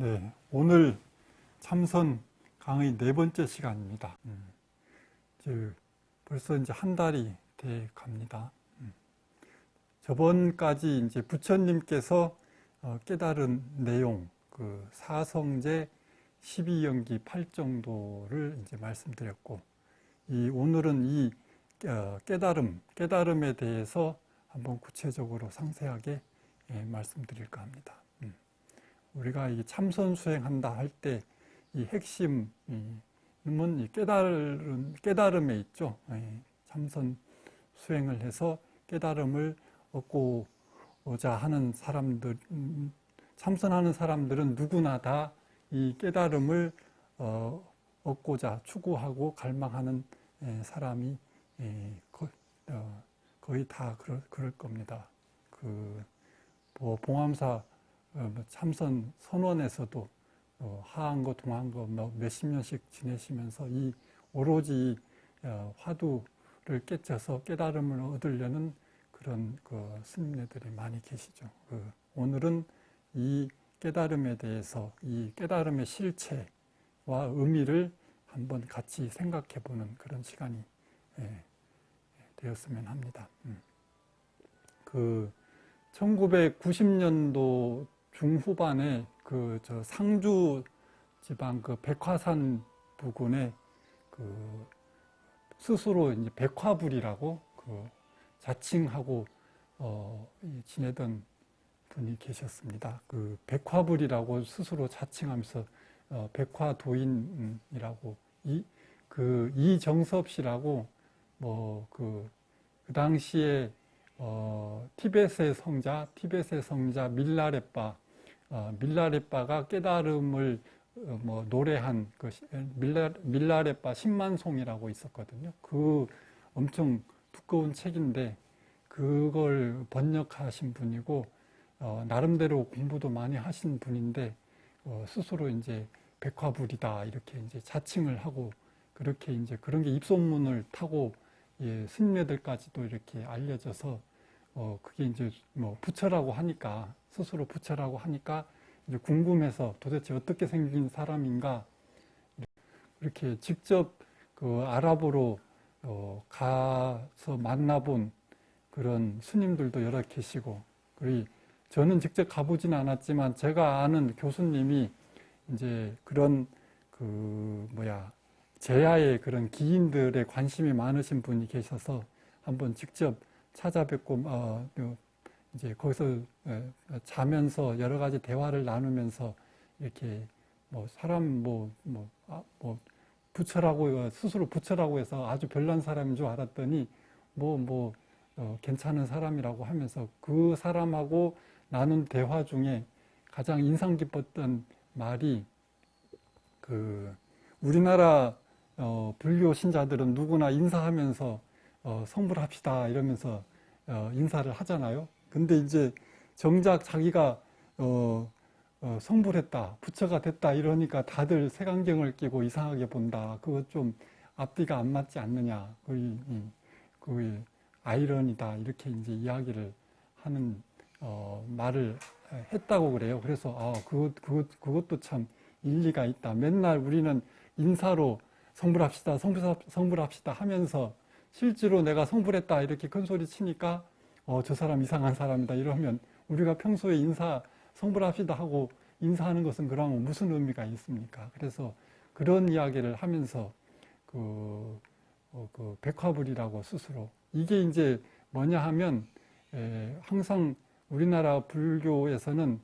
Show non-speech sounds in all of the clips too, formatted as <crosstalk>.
네, 오늘 참선 강의 네 번째 시간입니다. 음, 벌써 이제 한 달이 돼 갑니다. 음, 저번까지 이제 부처님께서 어, 깨달은 내용, 그 사성제 12연기 8정도를 이제 말씀드렸고, 이 오늘은 이 어, 깨달음, 깨달음에 대해서 한번 구체적으로 상세하게 예, 말씀드릴까 합니다. 음. 우리가 이 참선 수행한다 할 때 이 핵심은 이 깨달음, 깨달음에 있죠. 예, 참선 수행을 해서 깨달음을 얻고자 하는 사람들, 음, 참선하는 사람들은 누구나 다 이 깨달음을 어, 얻고자 추구하고 갈망하는 예, 사람이 예, 거, 어, 거의 다 그럴, 겁니다. 그, 뭐 봉암사 참선 선원에서도 어, 하한거 동한거 뭐 몇십 년씩 지내시면서 이 오로지 어, 화두를 깨쳐서 깨달음을 얻으려는 그런 그 스님네들이 많이 계시죠. 그 오늘은 이 깨달음에 대해서 이 깨달음의 실체와 의미를 한번 같이 생각해 보는 그런 시간이 예, 되었으면 합니다. 음. 그 1990년도 중후반에 그 저 상주 지방 그 백화산 부근에 그 스스로 이제 백화불이라고 그 자칭하고 어 지내던 분이 계셨습니다. 그 백화불이라고 스스로 자칭하면서 어 백화도인이라고 이 그 이정섭 씨라고 뭐그 그 당시에 어, 티벳의 성자, 티벳의 성자 밀라레빠, 어, 밀라레빠가 깨달음을 어, 뭐 노래한 그 시- 밀라, 밀라레빠 10만 송이라고 있었거든요. 그 엄청 두꺼운 책인데 그걸 번역하신 분이고 어, 나름대로 공부도 많이 하신 분인데 어, 스스로 이제 백화불이다 이렇게 이제 자칭을 하고 그렇게 이제 그런 게 입소문을 타고 예, 스님네들까지도 이렇게 알려져서 어 그게 이제 뭐 부처라고 하니까 스스로 부처라고 하니까 이제 궁금해서 도대체 어떻게 생긴 사람인가? 이렇게 직접 그 아랍어로 어 가서 만나본 그런 스님들도 여러 계시고 그리 저는 직접 가보진 않았지만 제가 아는 교수님이 이제 그런 그 뭐야 제야의 그런 기인들에 관심이 많으신 분이 계셔서 한번 직접 찾아뵙고 어, 요 이제 거기서 에, 자면서 여러 가지 대화를 나누면서 이렇게 뭐 사람 뭐뭐 아, 뭐 부처라고 스스로 부처라고 해서 아주 별난 사람인 줄 알았더니 뭐뭐 어, 괜찮은 사람이라고 하면서 그 사람하고 나눈 대화 중에 가장 인상 깊었던 말이 그 우리나라 어, 불교 신자들은 누구나 인사하면서 어, 성불합시다 이러면서 어, 인사를 하잖아요. 근데 이제 정작 자기가 어, 어, 성불했다, 부처가 됐다 이러니까 다들 색안경을 끼고 이상하게 본다. 그거 좀 앞뒤가 안 맞지 않느냐. 거의 그 아이러니다 이렇게 이제 이야기를 하는 어, 말을 했다고 그래요. 그래서 아, 그것, 그것, 그것도 참 일리가 있다. 맨날 우리는 인사로 성불합시다, 성불, 성불합시다 하면서 실제로 내가 성불했다 이렇게 큰 소리 치니까 어, 저 사람 이상한 사람이다 이러면 우리가 평소에 인사 성불합시다 하고 인사하는 것은 그러면 무슨 의미가 있습니까? 그래서 그런 이야기를 하면서 그, 어, 그 백화불이라고 스스로 이게 이제 뭐냐 하면 에, 항상 우리나라 불교에서는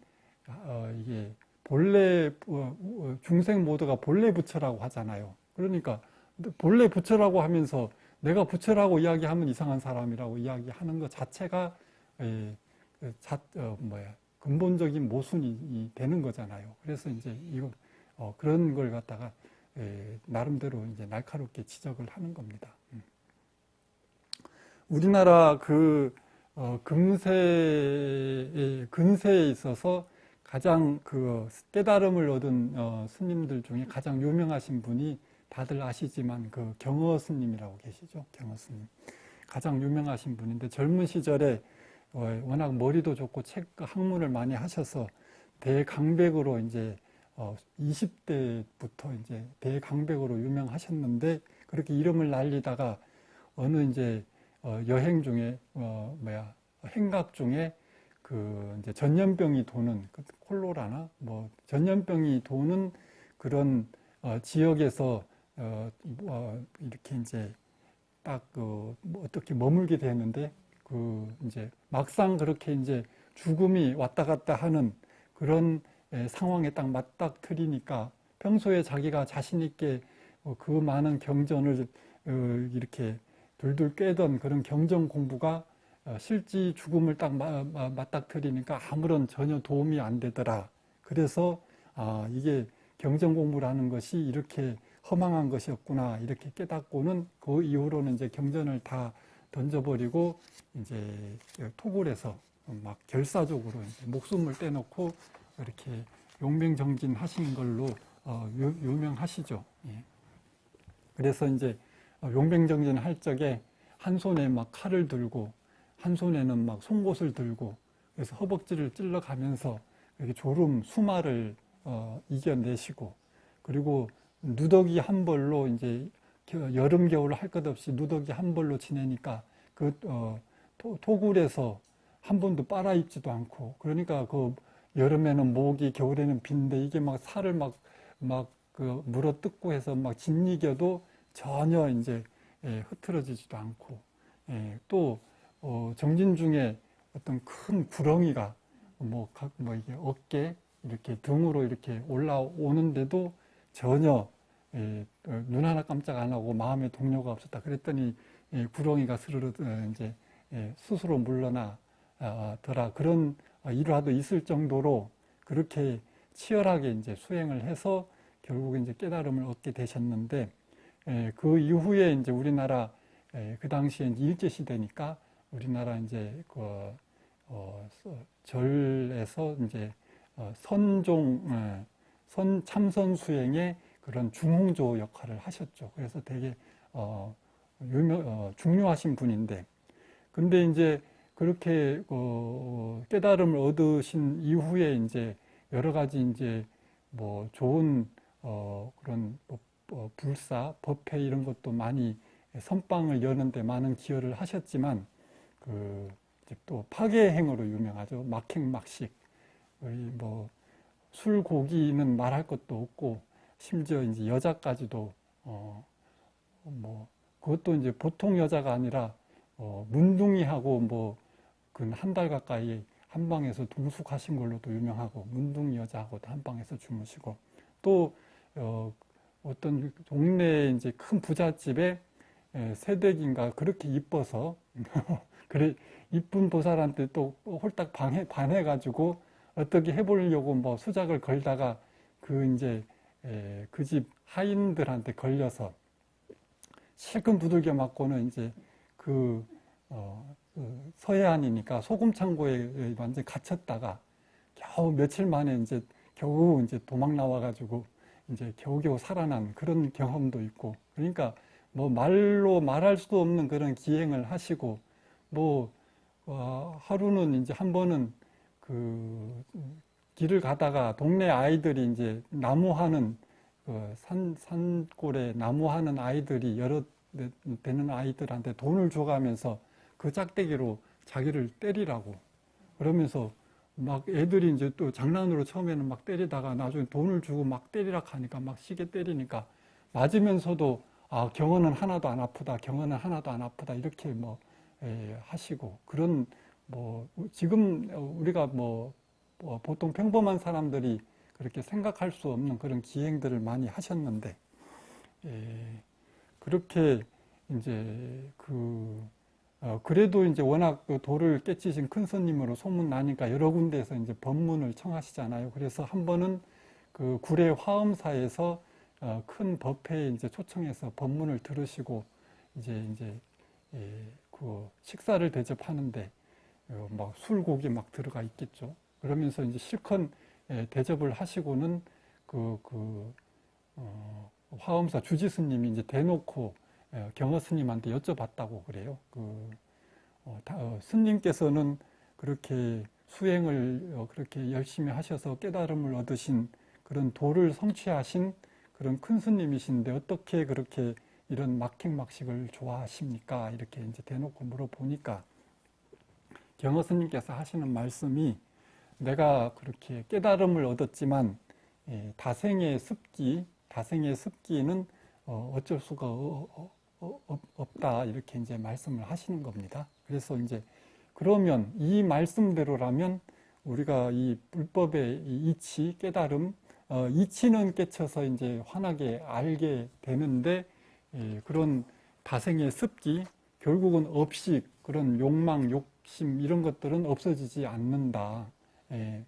어, 이게 본래 어, 어, 중생 모두가 본래 부처라고 하잖아요. 그러니까 본래 부처라고 하면서 내가 부처라고 이야기하면 이상한 사람이라고 이야기하는 것 자체가 에, 그 자, 어, 뭐야 근본적인 모순이 되는 거잖아요. 그래서 이제 이거 어, 그런 걸 갖다가 에, 나름대로 이제 날카롭게 지적을 하는 겁니다. 음. 우리나라 그 어, 금세의 근세에 있어서 가장 그 깨달음을 얻은 어, 스님들 중에 가장 유명하신 분이 다들 아시지만 그 경어 스님이라고 계시죠. 경어 스님. 가장 유명하신 분인데 젊은 시절에 어, 워낙 머리도 좋고 책 학문을 많이 하셔서 대강백으로 이제 어, 20대부터 이제 대강백으로 유명하셨는데 그렇게 이름을 날리다가 어느 이제 어, 여행 중에 어, 뭐야 행각 중에 그 이제 전염병이 도는 그 콜로라나 뭐 전염병이 도는 그런 어, 지역에서 어, 뭐 이렇게 이제 딱그 뭐 어떻게 머물게 되는데 그 이제 막상 그렇게 이제 죽음이 왔다 갔다 하는 그런 에, 상황에 딱 맞닥뜨리니까 평소에 자기가 자신 있게 어, 그 많은 경전을 어, 이렇게 둘둘 꿰던 그런 경전 공부가 어, 실지 죽음을 딱 마- 마- 맞닥뜨리니까 아무런 전혀 도움이 안 되더라. 그래서 아 이게 경전 공부라는 것이 이렇게 허망한 것이었구나 이렇게 깨닫고는 그 이후로는 이제 경전을 다 던져버리고 이제 토굴에서 막 결사적으로 목숨을 떼놓고 이렇게 용맹정진 하신 걸로 어, 유, 유명하시죠. 예. 그래서 이제 어, 용맹정진 할 적에 한 손에 막 칼을 들고 한 손에는 막 송곳을 들고 그래서 허벅지를 찔러 가면서 이렇게 졸음 수마를 어, 이겨내시고 그리고 누더기 한 벌로 이제 겨- 여름 겨울 할 것 없이 누더기 한 벌로 지내니까 그 어, 토, 토굴에서 한 번도 빨아 입지도 않고 그러니까 그 여름에는 모기 겨울에는 빈데 이게 막 살을 막 막 그 물어 뜯고 해서 막 짓이겨도 전혀 이제 예, 흐트러지지도 않고 예, 또 어, 정진 중에 어떤 큰 구렁이가 뭐, 각, 뭐 이게 어깨 이렇게 등으로 이렇게 올라오는데도 전혀 눈 하나 깜짝 안 하고 마음에 동료가 없었다. 그랬더니 예, 구렁이가 스르르 어, 이제 예, 스스로 물러나 더라. 그런 어, 일화도 있을 정도로 그렇게 치열하게 이제 수행을 해서 결국 이제 깨달음을 얻게 되셨는데 예, 그 이후에 이제 우리나라 예, 그 당시에 일제 시대니까 우리나라 이제 그 어, 서- 절에서 이제 어, 선종 예, 선 참선 수행의 그런 중홍조 역할을 하셨죠. 그래서 되게 어, 유명 어, 중요하신 분인데 근데 이제 그렇게 어, 깨달음을 얻으신 이후에 이제 여러 가지 이제 뭐 좋은 어, 그런 뭐, 어, 불사, 법회 이런 것도 많이 선방을 여는데 많은 기여를 하셨지만 그 이제 또 파괴행으로 유명하죠. 막행막식. 뭐 술 고기는 말할 것도 없고 심지어 이제 여자까지도 어 뭐 그것도 이제 보통 여자가 아니라 어 문둥이하고 뭐그한달 가까이 한 방에서 동숙하신 걸로도 유명하고 문둥이 여자하고도 한 방에서 주무시고 또 어, 어떤 동네 이제 큰 부잣집에 에, 새댁인가 그렇게 이뻐서 <laughs> 그래 이쁜 보살한테 또 홀딱 반해 반해 가지고 어떻게 해보려고 뭐 수작을 걸다가 그 이제 그 집 하인들한테 걸려서 실컷 두들겨 맞고는 이제 그, 어, 그 서해안이니까 소금 창고에 완전 갇혔다가 겨우 며칠 만에 이제 겨우 이제 도망 나와가지고 이제 겨우겨우 살아난 그런 경험도 있고 그러니까 뭐 말로 말할 수도 없는 그런 기행을 하시고 뭐 어, 하루는 이제 한 번은 그 길을 가다가 동네 아이들이 이제 나무하는 그 산, 산골에 나무하는 아이들이 여러 대- 되는 아이들한테 돈을 줘가면서 그 짝대기로 자기를 때리라고. 그러면서 막 애들이 이제 또 장난으로 처음에는 막 때리다가 나중에 돈을 주고 막 때리라 하니까 막 시게 때리니까 맞으면서도 아 경어는 하나도 안 아프다 경어는 하나도 안 아프다 이렇게 뭐 에, 하시고 그런 뭐 지금 우리가 뭐, 뭐 보통 평범한 사람들이 그렇게 생각할 수 없는 그런 기행들을 많이 하셨는데 에, 그렇게 이제 그 어, 그래도 이제 워낙 그 돌을 깨치신 큰 스님으로 소문 나니까 여러 군데에서 이제 법문을 청하시잖아요. 그래서 한 번은 그 구례 화엄사에서 어, 큰 법회에 이제 초청해서 법문을 들으시고 이제 이제 예, 그 식사를 대접하는데 어, 막 술고기 막 들어가 있겠죠. 그러면서 이제 실컷 예, 대접을 하시고는 그, 그, 어, 화엄사 주지 스님이 이제 대놓고 예, 경허 스님한테 여쭤봤다고 그래요. 그, 어, 다- 어, 스님께서는 그렇게 수행을 어, 그렇게 열심히 하셔서 깨달음을 얻으신 그런 도를 성취하신 그런 큰 스님이신데 어떻게 그렇게 이런 막행막식을 좋아하십니까? 이렇게 이제 대놓고 물어보니까 경허 스님께서 하시는 말씀이 내가 그렇게 깨달음을 얻었지만 예, 다생의 습기, 다생의 습기는 어, 어쩔 수가 없- 없다 이렇게 이제 말씀을 하시는 겁니다. 그래서 이제 그러면 이 말씀대로라면 우리가 이 불법의 이 이치, 깨달음, 어, 이치는 깨쳐서 이제 환하게 알게 되는데 예, 그런 다생의 습기, 결국은 업식, 그런 욕망, 욕심 이런 것들은 없어지지 않는다. 예,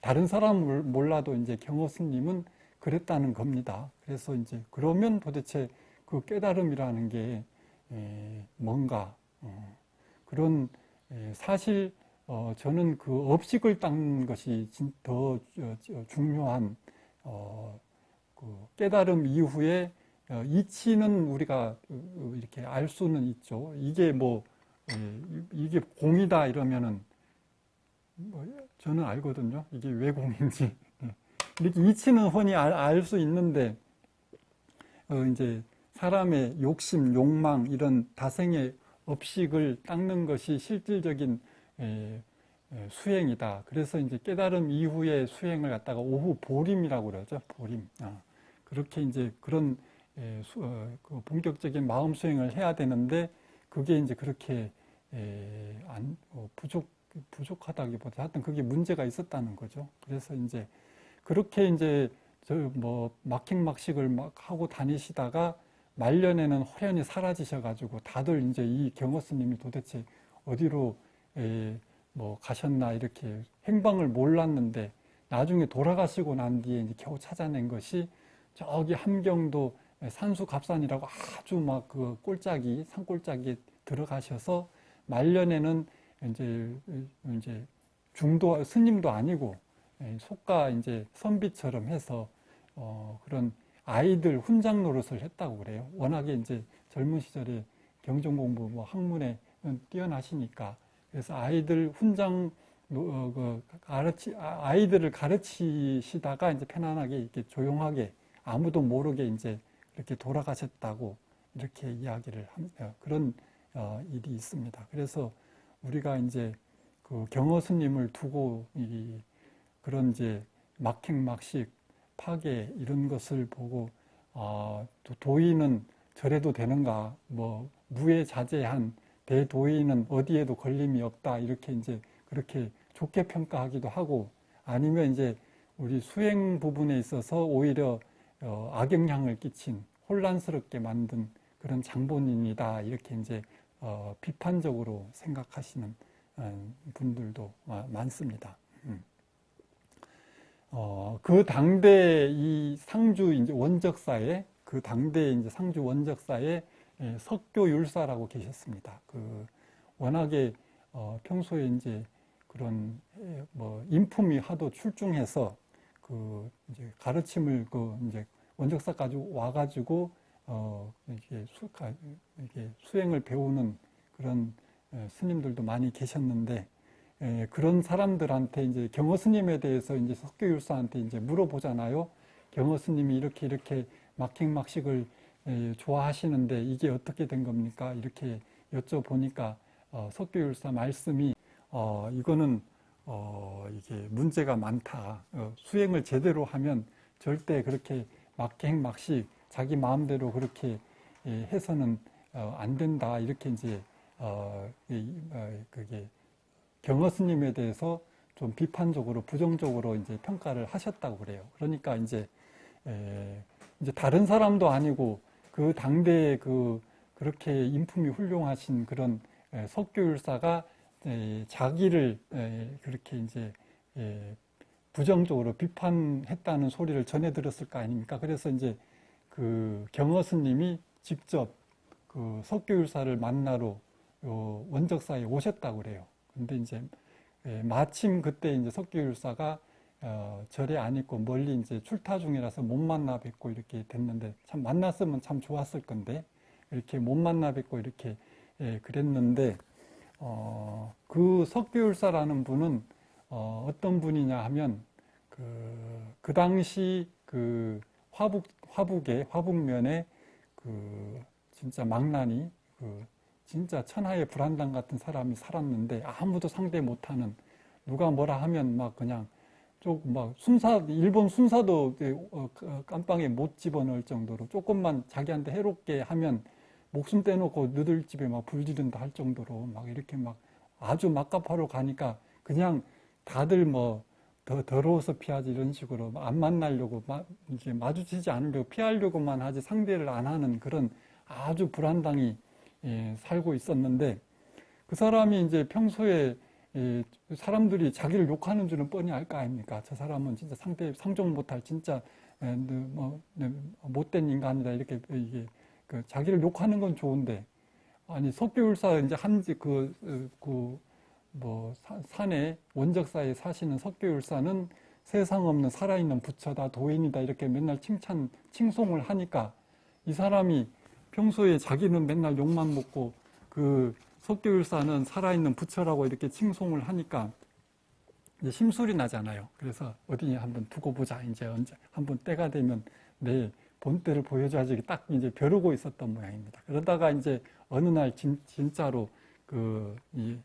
다른 사람을 몰라도 이제 경호 스님은 그랬다는 겁니다. 그래서 이제 그러면 도대체 그 깨달음이라는 게 에, 뭔가 어, 그런 에, 사실 어, 저는 그 업식을 닦는 것이 진- 더 어, 저- 중요한 어, 그 깨달음 이후에 어, 이치는 우리가 어, 이렇게 알 수는 있죠. 이게 뭐 에, 이- 이게 공이다 이러면은 뭐 저는 알거든요. 이게 왜 공인지. 예. 이렇게 이치는 훤히 알 수 있는데, 어, 이제 사람의 욕심, 욕망, 이런 다생의 업식을 닦는 것이 실질적인 에, 에, 수행이다. 그래서 이제 깨달음 이후의 수행을 갖다가 오후 보림이라고 그러죠. 보림. 아, 그렇게 이제 그런 에, 수- 어, 그 본격적인 마음 수행을 해야 되는데, 그게 이제 그렇게 에, 안, 어, 부족, 부족하다기보다 하여튼 그게 문제가 있었다는 거죠. 그래서 이제 그렇게 이제 저뭐 막행막식을 막 하고 다니시다가 말년에는 호련히 사라지셔가지고 다들 이제 이 경호 스님이 도대체 어디로 에, 뭐 가셨나 이렇게 행방을 몰랐는데 나중에 돌아가시고 난 뒤에 이제 겨우 찾아낸 것이 저기 함경도 산수갑산이라고 아주 막 그 꼴짝이 산꼴짝이 들어가셔서 말년에는 이제 이제 중도 스님도 아니고 예, 속가 이제 선비처럼 해서 어 그런 아이들 훈장 노릇을 했다고 그래요. 워낙에 이제 젊은 시절에 경전 공부 뭐 학문에 뛰어나시니까 그래서 아이들 훈장 노- 어, 그 가르치 아- 아이들을 가르치시다가 이제 편안하게 이렇게 조용하게 아무도 모르게 이제 이렇게 돌아가셨다고 이렇게 이야기를 함 어, 그런 어, 일이 있습니다. 그래서 우리가 이제 그 경허 스님을 두고 이 그런 이제 막행막식 파괴 이런 것을 보고 아, 또 도의는 저래도 되는가? 뭐 무해자제한 대도의는 어디에도 걸림이 없다. 이렇게 이제 그렇게 좋게 평가하기도 하고 아니면 이제 우리 수행 부분에 있어서 오히려 어, 악영향을 끼친 혼란스럽게 만든 그런 장본인이다. 이렇게 이제 어, 비판적으로 생각하시는 어, 분들도 어, 많습니다. 음. 어, 그 당대 이 상주 이제 원적사에 그 당대 이제 상주 원적사에 예, 석교 율사라고 계셨습니다. 그 워낙에 어, 평소에 이제 그런 예, 뭐 인품이 하도 출중해서 그 이제 가르침을 그 이제 원적사까지 와가지고 어 이렇게 수, 가- 이렇게 수행을 배우는 그런 예, 스님들도 많이 계셨는데 예, 그런 사람들한테 이제 경허 스님에 대해서 이제 석교율사한테 이제 물어보잖아요. 경허 스님이 이렇게 이렇게 막행막식을 예, 좋아하시는데 이게 어떻게 된 겁니까? 이렇게 여쭤보니까 어, 석교율사 말씀이 어, 이거는 어, 이게 문제가 많다. 어, 수행을 제대로 하면 절대 그렇게 막행막식 자기 마음대로 그렇게 예, 해서는 어, 안 된다. 이렇게 이제 어, 이, 어, 그게 경허 스님에 대해서 좀 비판적으로 부정적으로 이제 평가를 하셨다고 그래요. 그러니까 이제 에, 이제 다른 사람도 아니고 그 당대에 그 그렇게 인품이 훌륭하신 그런 에, 석교율사가 에, 자기를 에, 그렇게 이제 에, 부정적으로 비판했다는 소리를 전해 들었을 거 아닙니까? 그래서 이제 그 경허 스님이 직접 그 석교율사를 만나러 요 원적사에 오셨다고 그래요. 근데 이제 예, 마침 그때 이제 석교율사가 어, 절에 안 있고 멀리 이제 출타 중이라서 못 만나 뵙고 이렇게 됐는데 참 만났으면 참 좋았을 건데 이렇게 못 만나 뵙고 이렇게 예, 그랬는데 어, 그 석교율사라는 분은 어, 어떤 분이냐 하면 그, 그 당시 그 화북, 화북의, 화북면에 그 진짜 망나니, 그 진짜 천하의 불안당 같은 사람이 살았는데 아무도 상대 못하는 누가 뭐라 하면 막 그냥 조금 막 순사, 일본 순사도 어, 그 깜빵에 못 집어넣을 정도로 조금만 자기한테 해롭게 하면 목숨 떼놓고 너들 집에 막 불지른다 할 정도로 막 이렇게 막 아주 막가파로 가니까 그냥 다들 뭐 더 더러워서 피하지 이런 식으로 안 만나려고 막 이제 마주치지 않으려고 피하려고만 하지 상대를 안 하는 그런 아주 불안당이 예, 살고 있었는데 그 사람이 이제 평소에 이 사람들이 자기를 욕하는 줄은 뻔히 알 거 아닙니까? 저 사람은 진짜 상대 상종 못할 진짜 에, 뭐 네, 못된 인간이다 이렇게 이게 그 자기를 욕하는 건 좋은데 아니 석교율사 이제 한지 그 그 뭐 산에 원적사에 사시는 석교율사는 세상 없는 살아있는 부처다 도인이다 이렇게 맨날 칭찬 칭송을 하니까 이 사람이 평소에 자기는 맨날 욕만 먹고 그 석교율사는 살아있는 부처라고 이렇게 칭송을 하니까 이제 심술이 나잖아요. 그래서 어디 한번 두고 보자. 이제 언제 한번 때가 되면 내 본때를 보여줘야지 딱 이제 벼르고 있었던 모양입니다. 그러다가 이제 어느 날 진, 진짜로 그, 이, 어,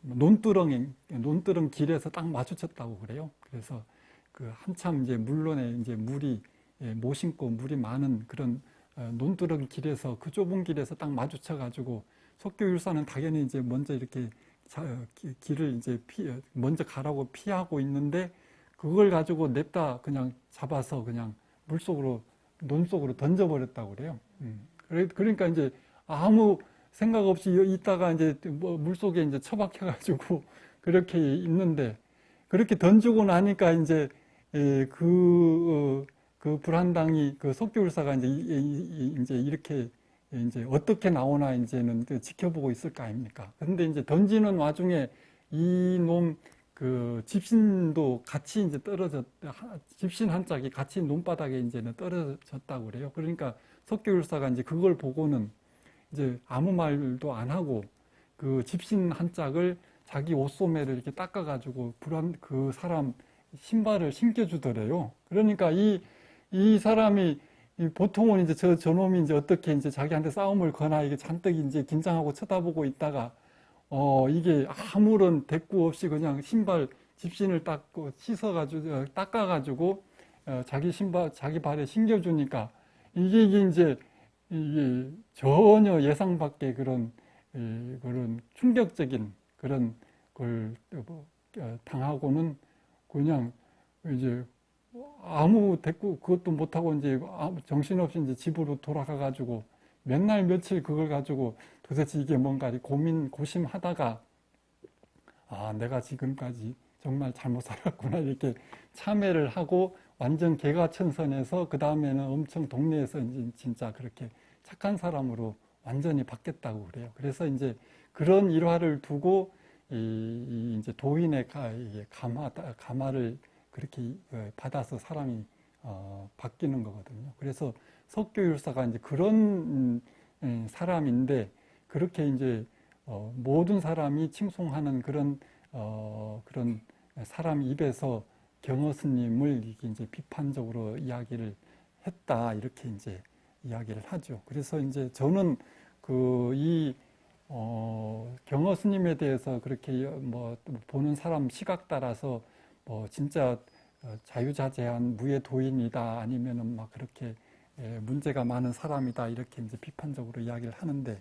논두렁, 논두렁 길에서 딱 마주쳤다고 그래요. 그래서 그 한참 이제 물론에 이제 물이 예, 못 신고 물이 많은 그런 어, 논두렁 길에서 그 좁은 길에서 딱 마주쳐 가지고 석교율사는 당연히 이제 먼저 이렇게 자, 기- 길을 이제 피, 먼저 가라고 피하고 있는데 그걸 가지고 냅다 그냥 잡아서 그냥 물 속으로 논 속으로 던져버렸다고 그래요. 음. 그러니까 이제 아무 생각 없이 여- 있다가 이제 뭐물 속에 이제 처박혀가지고 <laughs> 그렇게 있는데 그렇게 던지고 나니까 이제 에, 그, 어, 그 불한당이 그 석교율사가 이제 이제 이렇게 이제 어떻게 나오나 이제는 그 지켜보고 있을 거 아닙니까? 근데 이제 던지는 와중에 이놈 그 집신도 같이 이제 떨어졌, 하- 집신 한 짝이 같이 논바닥에 이제는 떨어졌다고 그래요. 그러니까 석교율사가 이제 그걸 보고는 이제 아무 말도 안 하고 그 집신 한 짝을 자기 옷소매를 이렇게 닦아가지고 불안 그 사람 신발을 신겨주더래요. 그러니까 이, 이 사람이 이 보통은 이제 저, 저놈이 이제 어떻게 이제 자기한테 싸움을 거나 이게 잔뜩 이제 긴장하고 쳐다보고 있다가 어, 이게 아무런 대꾸 없이 그냥 신발 집신을 닦고 씻어가지고, 어, 닦아가지고, 어, 자기 신발, 자기 발에 신겨주니까 이게 이제, 이게 전혀 예상 밖의 그런, 이, 그런 충격적인 그런 걸 뭐, 어, 당하고는 그냥 이제 아무 대꾸 그것도 못하고 이제 아무 정신없이 이제 집으로 돌아가 가지고 맨날 며칠 그걸 가지고 도대체 이게 뭔가 이 고민 고심하다가 아 내가 지금까지 정말 잘못 살았구나 이렇게 참회를 하고 완전 개가천선해서 그 다음에는 엄청 동네에서 이제 진짜 그렇게 착한 사람으로 완전히 바뀌었다고 그래요. 그래서 이제 그런 일화를 두고 이, 이 이제 도인의 감화 감화를 그렇게 어, 받아서 사람이 어, 바뀌는 거거든요. 그래서 석교율사가 이제 그런 음, 음, 사람인데 그렇게 이제 어, 모든 사람이 칭송하는 그런 어, 그런 사람 입에서 경어 스님을 이게 이제 비판적으로 이야기를 했다 이렇게 이제 이야기를 하죠. 그래서 이제 저는 그이 어, 경어 스님에 대해서 그렇게 뭐 보는 사람 시각 따라서 뭐 진짜 어, 자유자재한 무예 도인이다 아니면은 막 그렇게 예, 문제가 많은 사람이다 이렇게 이제 비판적으로 이야기를 하는데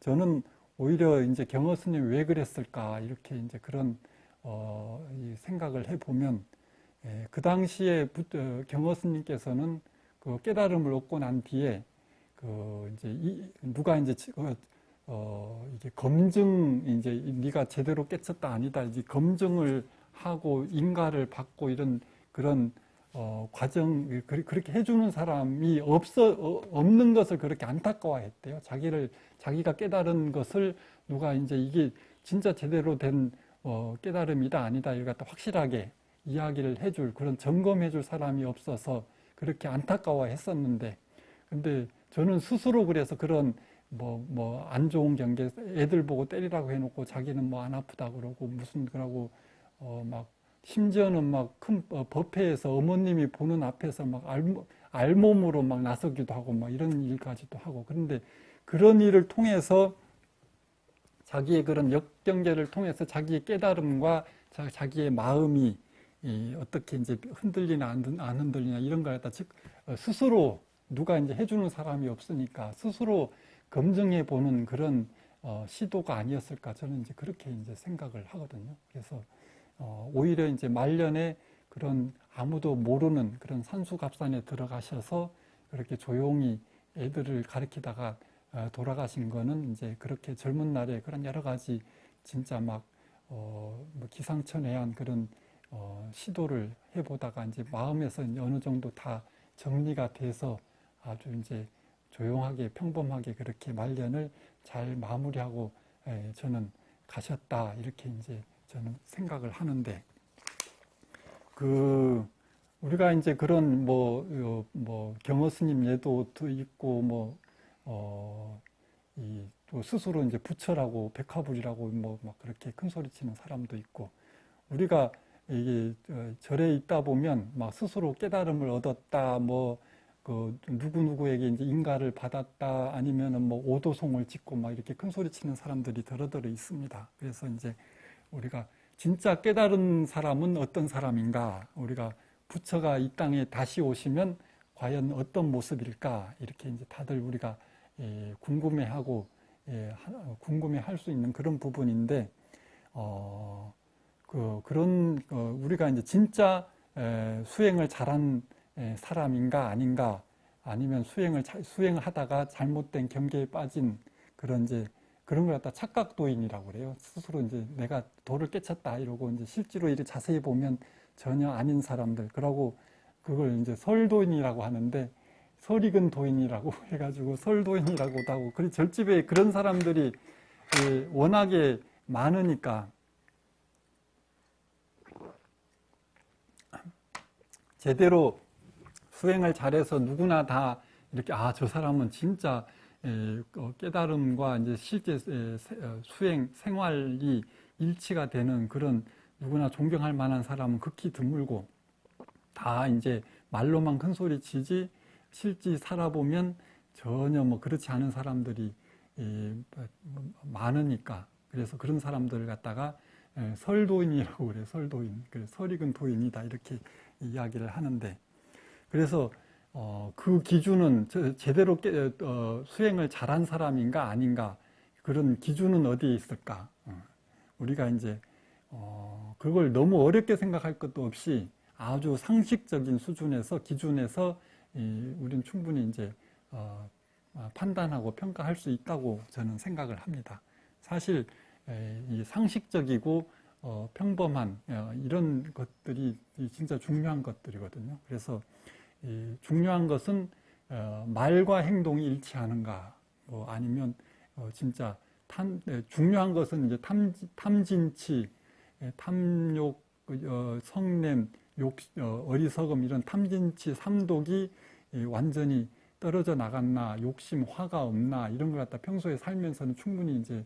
저는 오히려 이제 경어 스님 왜 그랬을까 이렇게 이제 그런 어, 이 생각을 해 보면 예, 그 당시에 부, 어, 경어 스님께서는 그 깨달음을 얻고 난 뒤에 그 이제 이, 누가 이제 지- 어, 어, 이게 검증 이제 네가 제대로 깨쳤다 아니다 이제 검증을 하고 인가를 받고 이런 그런 어, 과정 그- 그렇게 해주는 사람이 없어 어, 없는 것을 그렇게 안타까워했대요. 자기를 자기가 깨달은 것을 누가 이제 이게 진짜 제대로 된 어, 깨달음이다 아니다 이걸 갖다 확실하게 이야기를 해줄 그런 점검해줄 사람이 없어서 그렇게 안타까워했었는데 근데 저는 스스로 그래서 그런 뭐 뭐 안 좋은 경계 애들 보고 때리라고 해놓고 자기는 뭐 안 아프다 그러고 무슨 그러고 어 막 심지어는 막 큰 법회에서 어머님이 보는 앞에서 막 알몸, 알몸으로 막 나서기도 하고 막 이런 일까지도 하고 그런데 그런 일을 통해서 자기의 그런 역경계를 통해서 자기의 깨달음과 자- 자기의 마음이 이 어떻게 이제 흔들리나 안, 흔들리나 이런 걸 갖다 즉 어, 스스로 누가 이제 해주는 사람이 없으니까 스스로 검증해 보는 그런 어, 시도가 아니었을까 저는 이제 그렇게 이제 생각을 하거든요. 그래서 어, 오히려 이제 말년에 그런 아무도 모르는 그런 산수갑산에 들어가셔서 그렇게 조용히 애들을 가르치다가 어, 돌아가신 거는 이제 그렇게 젊은 날에 그런 여러 가지 진짜 막 어, 뭐 기상천외한 그런 어, 시도를 해보다가 이제 마음에서 어느 정도 다 정리가 돼서 아주 이제 조용하게 평범하게 그렇게 말년을 잘 마무리하고 예, 저는 가셨다 이렇게 이제 저는 생각을 하는데 그 우리가 이제 그런 뭐, 어, 뭐 경허 스님 예도도 있고 뭐, 어, 이, 또 스스로 이제 부처라고 백화불이라고 뭐 막 그렇게 큰 소리 치는 사람도 있고 우리가 이게 어, 절에 있다 보면 막 스스로 깨달음을 얻었다 뭐 그 누구 누구에게 이제 인가를 받았다 아니면은 뭐 오도송을 짓고 막 이렇게 큰 소리 치는 사람들이 더러더러 있습니다. 그래서 이제 우리가 진짜 깨달은 사람은 어떤 사람인가? 우리가 부처가 이 땅에 다시 오시면 과연 어떤 모습일까? 이렇게 이제 다들 우리가 예, 궁금해하고 예, 하- 궁금해할 수 있는 그런 부분인데 어, 그 그런 어, 우리가 이제 진짜 에, 수행을 잘한 에, 사람인가 아닌가 아니면 수행을 자- 수행을 하다가 잘못된 경계에 빠진 그런 이제 그런 걸 갖다 착각도인이라고 그래요. 스스로 이제 내가 도를 깨쳤다 이러고 이제 실제로 이렇게 자세히 보면 전혀 아닌 사람들. 그러고 그걸 이제 설도인이라고 하는데 설익은 도인이라고 <laughs> 해가지고 설도인이라고도 하고 그리고 절집에 그런 사람들이 예, 워낙에 많으니까 제대로 수행을 잘해서 누구나 다 이렇게 아 저 사람은 진짜 에, 어, 깨달음과 이제 실제 어, 수행 생활이 일치가 되는 그런 누구나 존경할 만한 사람은 극히 드물고 다 이제 말로만 큰 소리 치지 실제 살아보면 전혀 뭐 그렇지 않은 사람들이 이, 뭐, 많으니까. 그래서 그런 사람들을 갖다가 에, 설도인이라고 그래요 설도인. 그래서 설익은 도인이다 이렇게 이야기를 하는데 그래서 어, 그 기준은 제- 제대로 깨- 어, 수행을 잘한 사람인가 아닌가 그런 기준은 어디에 있을까? 어, 우리가 이제 어, 그걸 너무 어렵게 생각할 것도 없이 아주 상식적인 수준에서 기준에서 이, 우리는 충분히 이제 어, 아, 판단하고 평가할 수 있다고 저는 생각을 합니다. 사실 에, 이 상식적이고 어, 평범한 어, 이런 것들이 이 진짜 중요한 것들이거든요. 그래서 이 중요한 것은 어, 말과 행동이 일치하는가, 뭐 아니면 어, 진짜 탐, 에, 중요한 것은 이제 탐, 탐진치, 에, 탐욕, 어, 성냄, 욕, 어, 어리석음 이런 탐진치 삼독이 이 완전히 떨어져 나갔나, 욕심, 화가 없나 이런 걸 갖다 평소에 살면서는 충분히 이제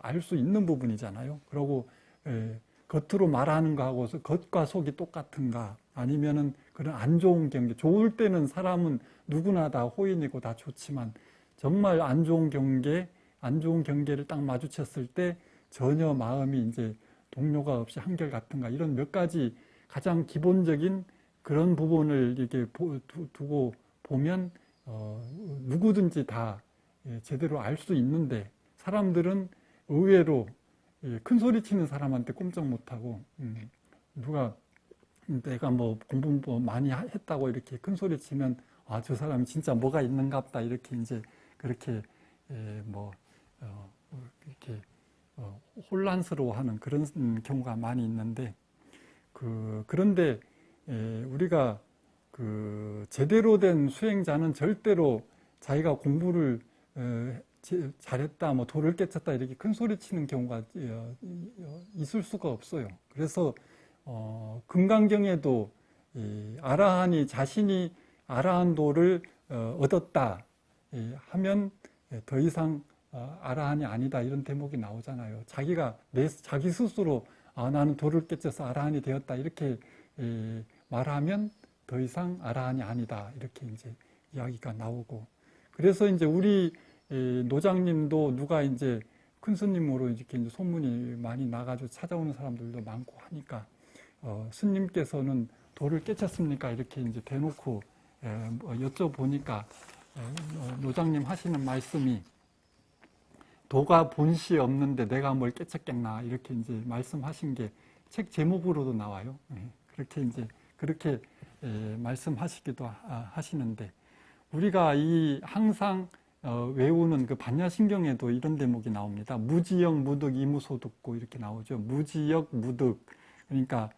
알 수 있는 부분이잖아요. 그러고 에, 겉으로 말하는 거하고 겉과 속이 똑같은가 아니면은 그런 안 좋은 경계. 좋을 때는 사람은 누구나 다 호인이고 다 좋지만 정말 안 좋은 경계 안 좋은 경계를 딱 마주쳤을 때 전혀 마음이 이제 동료가 없이 한결 같은가. 이런 몇 가지 가장 기본적인 그런 부분을 이렇게 두고 보면 어, 누구든지 다 예, 제대로 알 수 있는데 사람들은 의외로 예, 큰 소리 치는 사람한테 꼼짝 못하고 음, 누가 내가 뭐 공부 뭐 많이 하- 했다고 이렇게 큰 소리 치면 아 저 사람이 진짜 뭐가 있는갑다 이렇게 이제 그렇게 예, 뭐 어, 뭐 이렇게 어, 혼란스러워하는 그런 음, 경우가 많이 있는데 그 그런데 예, 우리가 그 제대로 된 수행자는 절대로 자기가 공부를 에, 제- 잘했다, 뭐 도를 깨쳤다 이렇게 큰 소리 치는 경우가 어, 어, 있을 수가 없어요. 그래서 어, 금강경에도 이 아라한이 자신이 아라한도를 어, 얻었다 예, 하면 예, 더 이상 어, 아라한이 아니다 이런 대목이 나오잖아요. 자기가 내 자기 스스로 아, 나는 돌을 깨쳐서 아라한이 되었다 이렇게 에, 말하면 더 이상 아라한이 아니다 이렇게 이제 이야기가 나오고 그래서 이제 우리 에, 노장님도 누가 이제 큰 스님으로 이렇게 이제 소문이 많이 나가지고 찾아오는 사람들도 많고 하니까 어, 스님께서는 돌을 깨쳤습니까 이렇게 이제 대놓고 에, 뭐 여쭤보니까 에, 어, 노장님 하시는 말씀이 도가 본시 없는데 내가 뭘 깨쳤겠나 이렇게 이제 말씀하신 게 책 제목으로도 나와요. 예, 그렇게 이제 그렇게 예, 말씀하시기도 하- 하시는데 우리가 이 항상 어, 외우는 그 반야신경에도 이런 대목이 나옵니다. 무지역 무득 이무소득고 이렇게 나오죠. 무지역 무득 그러니까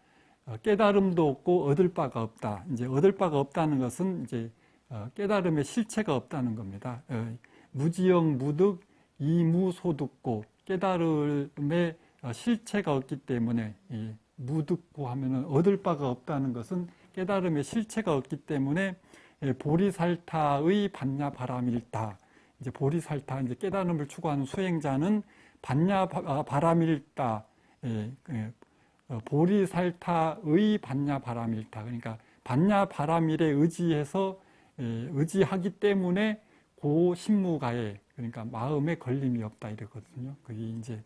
어, 깨달음도 없고 얻을 바가 없다. 이제 얻을 바가 없다는 것은 이제 어, 깨달음의 실체가 없다는 겁니다. 어, 무지역 무득 이무소득고 깨달음의 어, 실체가 없기 때문에 이 무득고 하면은 얻을 바가 없다는 것은 깨달음의 실체가 없기 때문에 예, 보리살타의 반야 바람일다. 이제 보리살타 이제 깨달음을 추구하는 수행자는 반야 바- 아, 바람일다. 예, 예, 어, 보리살타의 반야 바람일다. 그러니까 반야 바람일에 의지해서 예, 의지하기 때문에 고 신무가에 그러니까 마음에 걸림이 없다 이러거든요. 그게 이제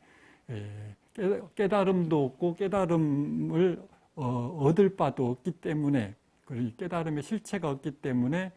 예, 깨- 깨달음도 없고 깨달음을 어, 얻을 바도 없기 때문에 그리고 깨달음의 실체가 없기 때문에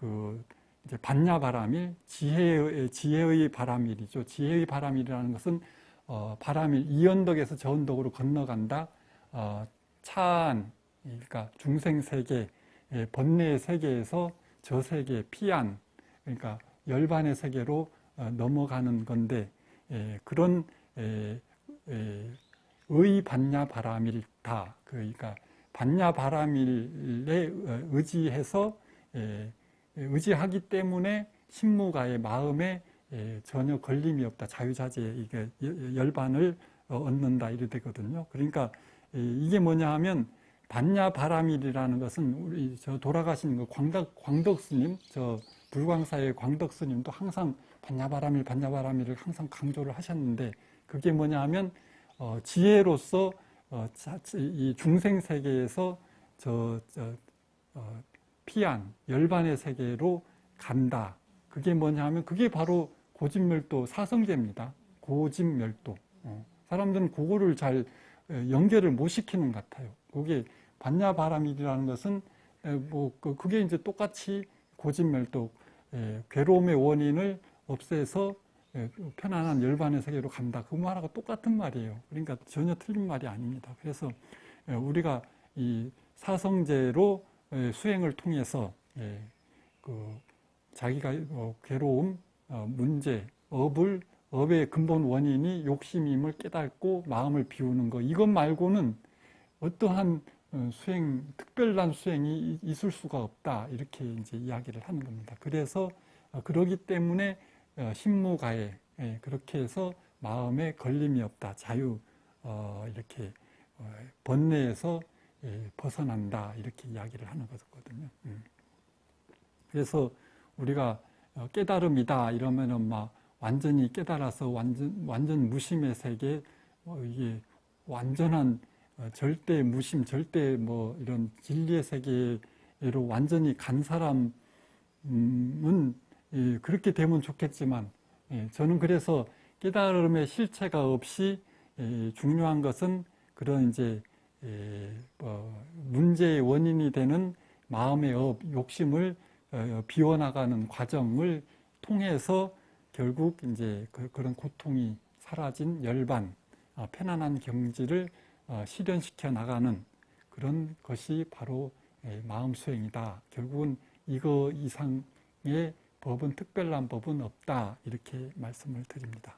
그 이제 반야 바람일 지혜의 지혜의 바람일이죠. 지혜의 바람일이라는 것은 어, 바람일 이언덕에서 저언덕으로 건너간다. 어, 차안 그러니까 중생 세계 예, 번뇌의 세계에서 저 세계 피안 그러니까 열반의 세계로 어, 넘어가는 건데 예, 그런 예, 예, 의 반야 바람일다. 그러니까 반야 바람일에 어, 의지해서 예, 의지하기 때문에 신무가의 마음에 예, 전혀 걸림이 없다. 자유자재 이게 여- 열반을 어, 얻는다 이래 되거든요. 그러니까 예, 이게 뭐냐 하면 반야 바람일이라는 것은 우리 저 돌아가신 그 광덕 광덕 스님 저 불광사의 광덕 스님도 항상 반야 바람일 반야 바람일을 항상 강조를 하셨는데 그게 뭐냐 하면 어, 지혜로서 어, 자- 이 중생 세계에서 저, 저 어, 피안 열반의 세계로 간다. 그게 뭐냐 하면 그게 바로 고집멸도 사성제입니다. 고집멸도. 어, 사람들은 그거를 잘 에, 연결을 못 시키는 것 같아요. 그게 반야 바람일이라는 것은 에, 뭐 그- 그게 이제 똑같이 고집멸도 에, 괴로움의 원인을 없애서 에, 편안한 열반의 세계로 간다. 그 말하고 똑같은 말이에요. 그러니까 전혀 틀린 말이 아닙니다. 그래서 에, 우리가 이 사성제로 에, 수행을 통해서 예, 그 자기가 어, 괴로움, 어, 문제, 업을 업의 근본 원인이 욕심임을 깨닫고 마음을 비우는 거. 이것 말고는 어떠한 어, 수행 특별한 수행이 이- 있을 수가 없다. 이렇게 이제 이야기를 하는 겁니다. 그래서 어, 그러기 때문에 어, 신무가에 예, 그렇게 해서 마음에 걸림이 없다. 자유 어, 이렇게 어, 번뇌에서 예, 벗어난다 이렇게 이야기를 하는 거거든요. 음. 그래서 우리가 어, 깨달음이다 이러면은 막 완전히 깨달아서 완전 완전 무심의 세계 어, 이게 완전한 어, 절대 무심 절대 뭐 이런 진리의 세계로 완전히 간 사람은 예, 그렇게 되면 좋겠지만 예, 저는 그래서 깨달음의 실체가 없이 예, 중요한 것은 그런 이제 예, 뭐 문제의 원인이 되는 마음의 업, 욕심을 어, 비워나가는 과정을 통해서 결국 이제 그, 런 고통이 사라진 열반, 어, 편안한 경지를 어, 실현시켜 나가는 그런 것이 바로 예, 마음 수행이다. 결국은 이거 이상의 법은 특별한 법은 없다. 이렇게 말씀을 드립니다.